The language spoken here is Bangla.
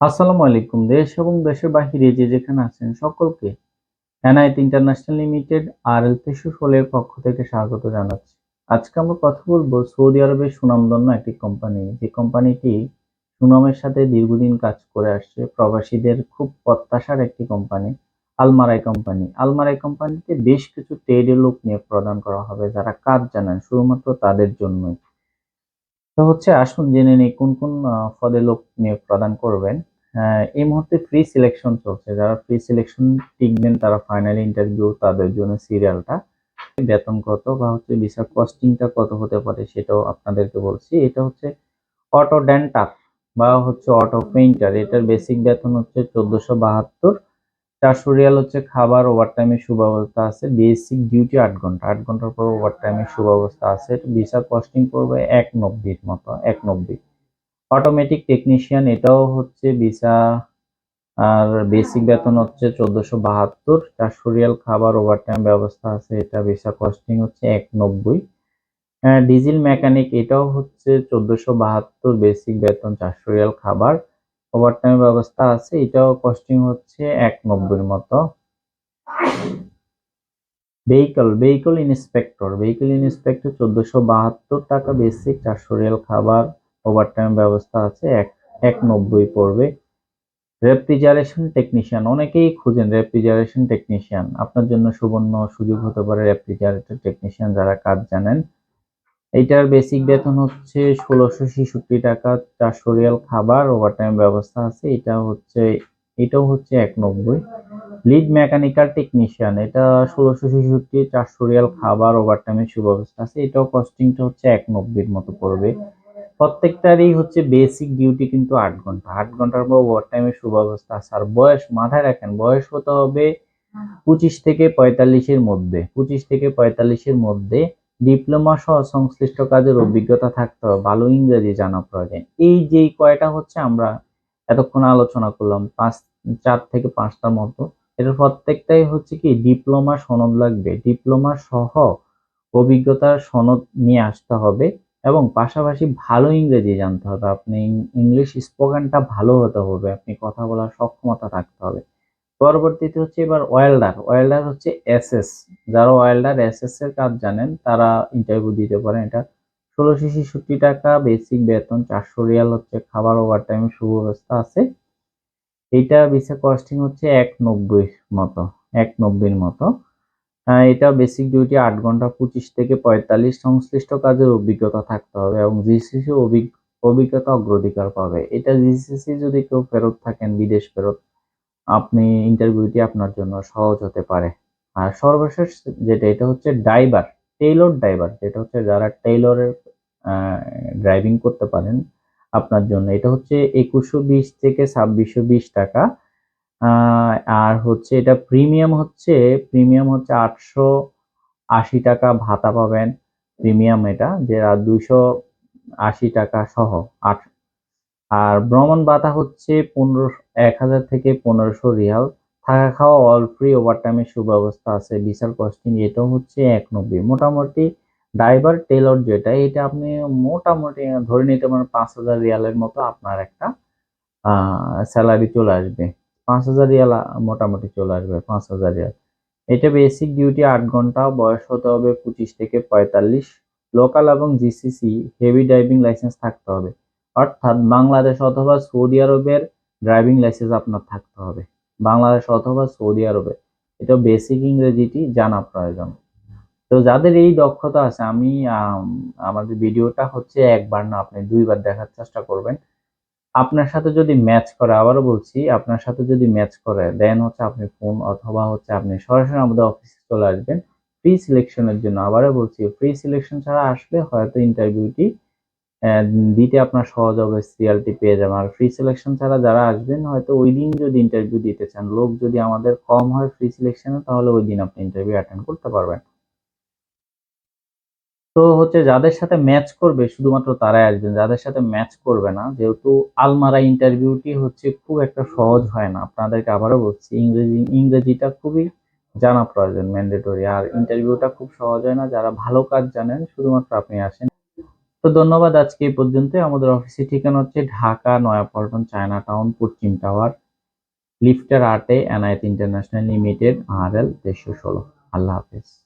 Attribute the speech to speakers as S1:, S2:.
S1: আসসালামু আলাইকুম। দেশ এবং দেশের বাহিরে যে যেখানে আছেন সকলকে NIT international limited R L ফলের পক্ষ থেকে স্বাগত জানাচ্ছি। আজকে আমরা কথা বলব সৌদি আরবের সুনামধন্য একটি কোম্পানি। যে কোম্পানিটি সুনামের সাথে দীর্ঘদিন কাজ করে আসছে। প্রবাসীদের খুব প্রত্যাশার একটি কোম্পানি, আলমারাই কোম্পানি। আলমারাই কোম্পানিতে বেশ কিছু ট্রেডে লোক নিয়োগ প্রদান করা হবে, যারা কাজ জানান শুধুমাত্র তাদের জন্যই। তো হচ্ছে আসুন জেনে নেই কোন কোন পদে লোক নিয়োগ প্রদান করবেন। এই মুহূর্তে ফ্রি সিলেকশন চলছে। যারা ফ্রি সিলেকশন টিকবেন, তারা ফাইনাল ইন্টারভিউ তাদের জন্য সিরিয়ালটা বেতন কত বা হচ্ছে ভিসা কস্টিংটা কত হতে পারে সেটাও আপনাদেরকে বলছি। এটা হচ্ছে অটো ডেন্টার বা হচ্ছে অটো পেইন্টার। এটার বেসিক বেতন হচ্ছে চোদ্দশো বাহাত্তর। চারশো রিয়াল হচ্ছে খাবার ওভার টাইমের সুব্যবস্থা আছে বেসিক ডিউটি আট ঘণ্টা। আট ঘণ্টার পর ওভার টাইমের সুব্যবস্থা আছে ভিসা কস্টিং পড়বে এক নব্বইয়ের মতো, এক নব্বই। অটোমেটিক টেকনিশিয়ান এটাও হচ্ছে ভিসা আর বেসিক বেতন হচ্ছে চোদ্দশো বাহাত্তর। চারশো খাবার ওভার টাইম ব্যবস্থা আছে, এটা ভিসা কস্টিং হচ্ছে এক নব্বই। ডিজেল মেকানিক এটাও হচ্ছে চোদ্দশো বাহাত্তর বেসিক বেতন চারশো খাবার। ওভারটাইম ব্যবস্থা আছে, এটাও কস্টিং হচ্ছে এক নব্বইয়ের মতো। Vehicle vehicle inspector vehicle inspector চোদ্দশো বাহাত্তর টাকা বেসিক চারশো রেল খাবার ওভারটাইম ব্যবস্থা আছে, এক এক নব্বই পড়বে। রেফ্রিজারেশন টেকনিশিয়ান অনেকেই খুঁজেন রেফ্রিজারেশন টেকনিশিয়ান আপনার জন্য সুবর্ণ সুযোগ হতে পারে রেফ্রিজারেটর টেকনিশিয়ান যারা কাজ জানেন। এইটার বেসিক বেতন হচ্ছে ষোলোশো ছেষট্টি টাকা। চারশো রিয়াল খাবার ওভারটাইম ব্যবস্থা আছে। এটা হচ্ছে, এটাও হচ্ছে এক নব্বই লিড মেকানিক্যাল টেকনিশিয়ান এটা ষোলোশো ছেষট্টি চারশো রিয়াল খাবার ওভারটাইমের সুব্যবস্থা আছে। এটাও কস্টিংটা হচ্ছে এক নব্বইয়ের মতো পড়বে। প্রত্যেকটারই হচ্ছে বেসিক ডিউটি কিন্তু আট ঘণ্টা। আট ঘণ্টার পর ওভারটাইমের সুব্যবস্থা আছে। আর বয়স মাথায় রাখেন, বয়স হতে হবে পঁচিশ থেকে পঁয়তাল্লিশের মধ্যে। পঁচিশ থেকে পঁয়তাল্লিশের মধ্যে ডিপ্লোমা সহ সংশ্লিষ্ট কাজের অভিজ্ঞতা থাকতে হবে। ভালো ইংরেজি জানা প্রয়োজন। এই যে কয়টা হচ্ছে আমরা এতক্ষণ আলোচনা করলাম, পাঁচ, চার থেকে পাঁচটার মতো। এটার প্রত্যেকটাই হচ্ছে কি, ডিপ্লোমা সনদ লাগবে। ডিপ্লোমা সহ অভিজ্ঞতার সনদ নিয়ে আসতে হবে এবং পাশাপাশি ভালো ইংরেজি জানতে হবে। আপনি ইংলিশ স্পোকেনটা ভালো হতে হবে। আপনি কথা বলার সক্ষমতা থাকতে হবে। পরবর্তীতে হচ্ছে এবার ওয়েল্ডার। ওয়েল্ডার হচ্ছে এসএস। যারা ওয়েল্ডার, এসএস এর কাজ জানেন, তারা ইন্টারভিউ দিতে পারেন। এটা ষোলোশো ছেষট্টি টাকা বেসিক বেতন, চারশো রিয়াল হচ্ছে খাবার ওভার টাইমের সুব্যবস্থা আছে। এইটা ভিসা কস্টিং হচ্ছে এক নব্বই মতো এক নব্বইয়ের মতো এটা বেসিক ডিউটি আট ঘণ্টা পঁচিশ থেকে পঁয়তাল্লিশ সংশ্লিষ্ট কাজের অভিজ্ঞতা থাকতে হবে এবং জিসিসি অভিজ্ঞতা অগ্রাধিকার পাবে। এটা জিসিসি যদি কেউ ফেরত থাকেন, বিদেশ ফেরত আপনি ইন্টারভিউটি আপনার জন্য সহজ হতে পারে। আর সর্বশেষ যেটা, এটা হচ্ছে ড্রাইভার টেইলর ড্রাইভার যেটা হচ্ছে যারা টেইলরের ড্রাইভিং করতে পারেন আপনার জন্য। এটা হচ্ছে একুশশো বিশ থেকে ছাব্বিশশো বিশ টাকা। আর হচ্ছে এটা প্রিমিয়াম হচ্ছে প্রিমিয়াম হচ্ছে আটশো আশি টাকা ভাতা পাবেন। প্রিমিয়াম এটা যে দুইশো আশি টাকা সহ, আট আর ভ্রমণ ভাতা হচ্ছে পনেরো, এক হাজার থেকে পনেরোশো রিয়াল। থাকা খাওয়া অল ফ্রি ওভার টাইমের সুব্যবস্থা আছে। বিশাল কস্টিং এটাও হচ্ছে এক নব্বই। মোটামুটি ড্রাইভার টেলর যেটা, এটা আপনি মোটামুটি ধরে নিতে পারেন পাঁচ হাজার রিয়ালের মতো আপনার একটা স্যালারি চলে আসবে। পাঁচ হাজার রিয়াল মোটামুটি চলে আসবে, পাঁচ হাজার রিয়াল। এটা বেসিক ডিউটি আট ঘণ্টা, বয়স হতে হবে পঁচিশ থেকে পঁয়তাল্লিশ। লোকাল এবং জিসিসি হেভি ড্রাইভিং লাইসেন্স থাকতে হবে। অর্থাৎ বাংলাদেশ অথবা সৌদি আরবের ড্রাইভিং লাইসেন্স আপনার থাকতে হবে। বাংলাদেশ অথবা সৌদি আরবে। এটা বেসিক ইংরেজিটি, জানা প্রয়োজন। তো যাদের এই দক্ষতা আছে, আমি আমাদের ভিডিওটা হচ্ছে একবার না, আপনি দুইবার দেখার চেষ্টা করবেন। আপনার সাথে যদি ম্যাচ করে, আবারও বলছি, আপনার সাথে যদি ম্যাচ করে দেন হচ্ছে আপনি ফোন অথবা হচ্ছে আপনি সরাসরি আমাদের অফিসে চলে আসবেন। ফ্রি সিলেকশনের জন্য আবারও বলছি ফ্রি সিলেকশন ছাড়া আসলে হয়তো ইন্টারভিউটি দিতে আপনার সহজ হবে সিরিয়ালটি পেয়ে যাবেন। আর ফ্রি সিলেকশন ছাড়া যারা আসবেন, হয়তো ওই দিন যদি ইন্টারভিউ দিতে চান, লোক যদি আমাদের কম হয় ফ্রি সিলেকশনে তাহলে ওই দিন আপনি ইন্টারভিউ অ্যাটেন্ড করতে পারবেন। তো হচ্ছে যাদের সাথে ম্যাচ করবে, শুধুমাত্র তারাই আসবেন, যাদের সাথে ম্যাচ করবে না, যেহেতু আলমারা ইন্টারভিউটি হচ্ছে খুব একটা সহজ হয় না। আপনাদেরকে আবারও বলছি, ইংরেজি, ইংরেজিটা খুবই জানা প্রয়োজন ম্যান্ডেটরি আর ইন্টারভিউটা খুব সহজ হয় না, যারা ভালো কাজ জানেন, শুধুমাত্র আপনি আসেন। তো ধন্যবাদ আজকে এই পর্যন্ত আমাদের অফিসের ঠিকানা হচ্ছে ঢাকা, নয়াপল্টন চায়না টাউন পশ্চিম টাওয়ার, লিফটার আটে NIT international limited, R L তেইশশো ষোলো। আল্লাহ হাফেজ।